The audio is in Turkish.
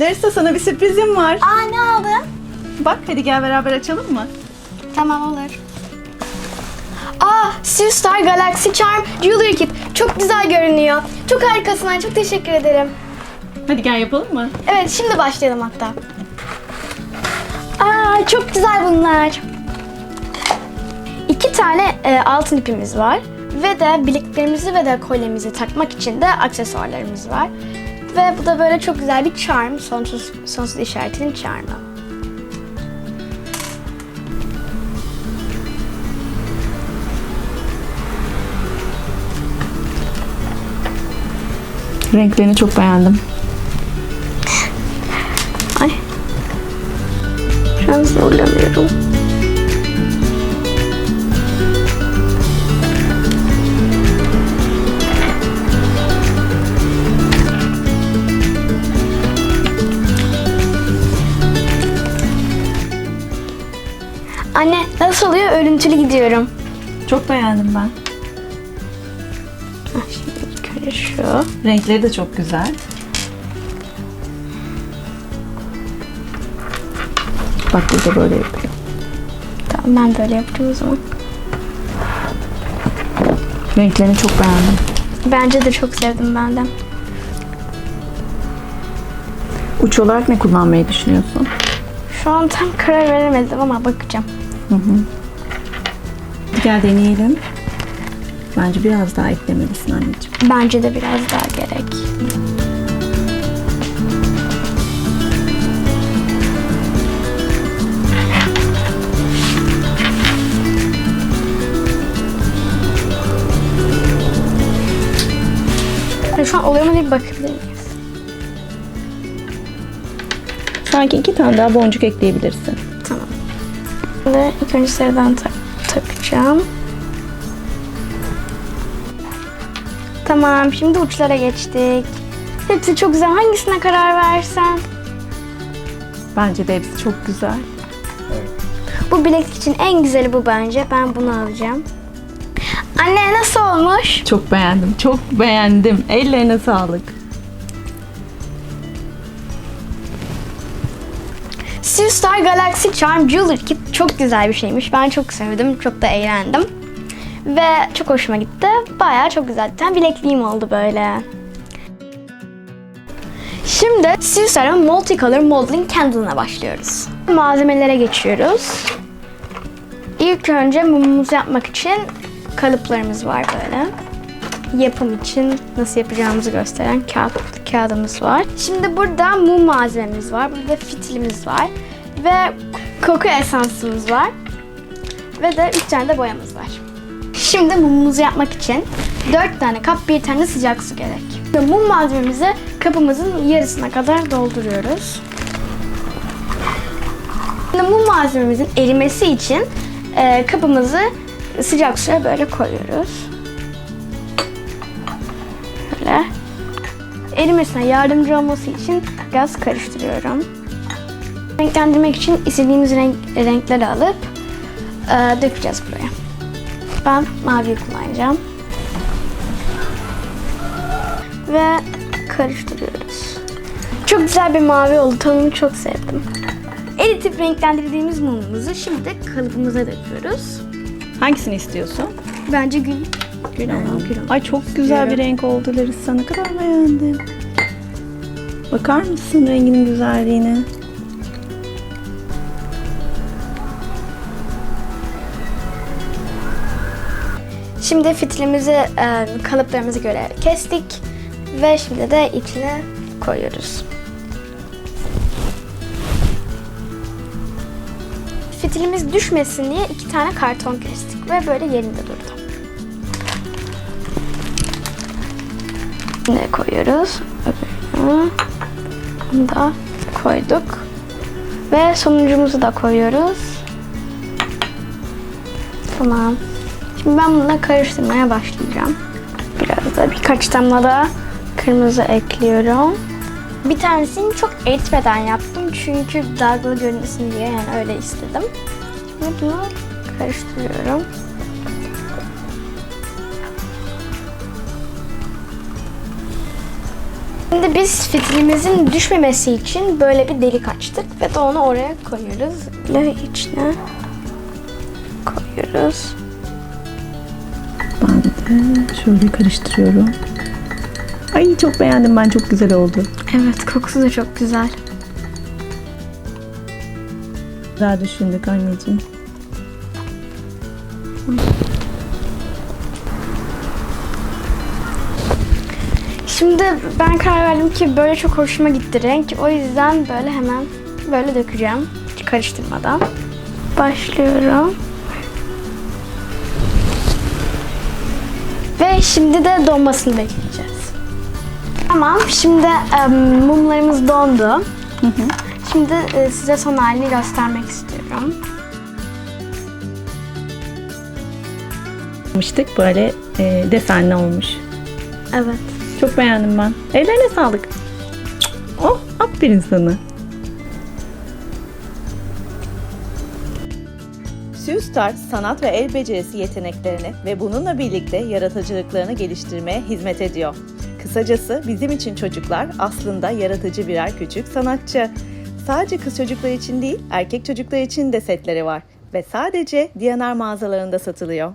Larissa sana bir sürprizim var. Aa ne aldın? Bak hadi gel beraber açalım mı? Tamam olur. Aa, Star Galaxy Charm Jewelry Kit. Çok güzel görünüyor. Çok harikasın. Çok teşekkür ederim. Hadi gel yapalım mı? Evet, şimdi başlayalım hatta. Aa, çok güzel bunlar. İki tane e, altın ipimiz var. Ve de bileklerimizi ve de kolyemizi takmak için de aksesuarlarımız var. Ve bu da böyle çok güzel bir charm. Sonsuz, sonsuz işaretinin charmı. Renklerini çok beğendim. Ay. Şu an zorlanıyorum. Anne nasıl oluyor? Örüntülü gidiyorum. Çok beğendim ben. Ah, Şimdi önce şu. Renkleri de çok güzel. Bak burada böyle yapıyor. Tamam ben böyle yapacağım o zaman. Renklerini çok beğendim. Bence de çok sevdim ben de. Uç olarak ne kullanmayı düşünüyorsun? Şu an tam karar veremedim ama bakacağım. Hadi gel deneyelim. Bence biraz daha eklemelisin anneciğim. Bence de biraz daha gerek. Ya Şu an oluyor mu diye bir bakabilir miyiz? Sanki iki tane daha boncuk ekleyebilirsin. Şimdi ilk önce sarıdan tak- takacağım. Tamam, şimdi uçlara geçtik. Hepsi çok güzel. Hangisine karar versen? Bence de hepsi çok güzel. Bu bileklik için en güzeli bu bence. Ben bunu alacağım. Anne nasıl olmuş? Çok beğendim. Çok beğendim. Ellerine sağlık. Star Galaxy Charm Jewelry Kit çok güzel bir şeymiş. Ben çok sevdim. Çok da eğlendim. Ve çok hoşuma gitti. Bayağı çok güzel. Bir bilekliğim oldu böyle. Şimdi Sivstar'ın Multicolor Modeling Candle'ına başlıyoruz. Malzemelere geçiyoruz. İlk önce mumumuzu yapmak için kalıplarımız var böyle. Yapım için nasıl yapacağımızı gösteren kağıt, kağıdımız var. Şimdi burada mum malzememiz var. Burada fitilimiz var. Ve koku esansımız var. Ve de 3 tane de boyamız var. Şimdi mumumuzu yapmak için 4 tane kap, bir tane sıcak su gerek. Mum malzememizi kapımızın yarısına kadar dolduruyoruz. Şimdi mum malzememizin erimesi için e, kapımızı sıcak suya böyle koyuyoruz. Böyle. Erimesine yardımcı olması için biraz karıştırıyorum. Renklendirmek için istediğimiz renk, renkleri alıp e, dökeceğiz buraya. Ben maviyi kullanacağım. Ve karıştırıyoruz. Çok güzel bir mavi oldu. Tonunu çok sevdim. Eritip renklendirdiğimiz mumumuzu şimdi kalıbımıza döküyoruz. Hangisini istiyorsun? Bence gül. Gül olan. Gül olan. Ay çok güzel bir renk oldu Larissa. Ne kadar beğendim. Bakar mısın renginin güzelliğine? Şimdi fitilimizi e, kalıplarımıza göre kestik ve şimdi de içine koyuyoruz. Fitilimiz düşmesin diye iki tane karton kestik ve böyle yerinde durdu. Yine koyuyoruz. Bunu da koyduk. Ve sonuncumuzu da koyuyoruz. Tamam. Şimdi ben bununla karıştırmaya başlayacağım. Biraz da birkaç damla da kırmızı ekliyorum. Bir tanesini çok eritmeden yaptım çünkü dalgalı görünsün diye yani öyle istedim. Şimdi bunu karıştırıyorum. Şimdi biz fitilimizin düşmemesi için böyle bir delik açtık ve de onu oraya koyuyoruz. Ve içine koyuyoruz. Ben de şöyle karıştırıyorum. Ay çok beğendim ben çok güzel oldu. Evet kokusu da çok güzel. Güzel düşündük anneciğim. Şimdi ben karar verdim ki böyle çok hoşuma gitti renk. O yüzden böyle hemen böyle dökeceğim. Hiç karıştırmadan. Başlıyorum. Ve şimdi de donmasını bekleyeceğiz. Tamam, şimdi mumlarımız dondu. Şimdi e, size son halini göstermek istiyorum. Böyle e, desenli olmuş. Evet. Çok beğendim ben. Ellerine sağlık. Oh aferin sana. Süstart sanat ve el becerisi yeteneklerini ve bununla birlikte yaratıcılıklarını geliştirmeye hizmet ediyor. Kısacası bizim için çocuklar aslında yaratıcı birer küçük sanatçı. Sadece kız çocuklar için değil, erkek çocuklar için de setleri var ve sadece DNR mağazalarında satılıyor.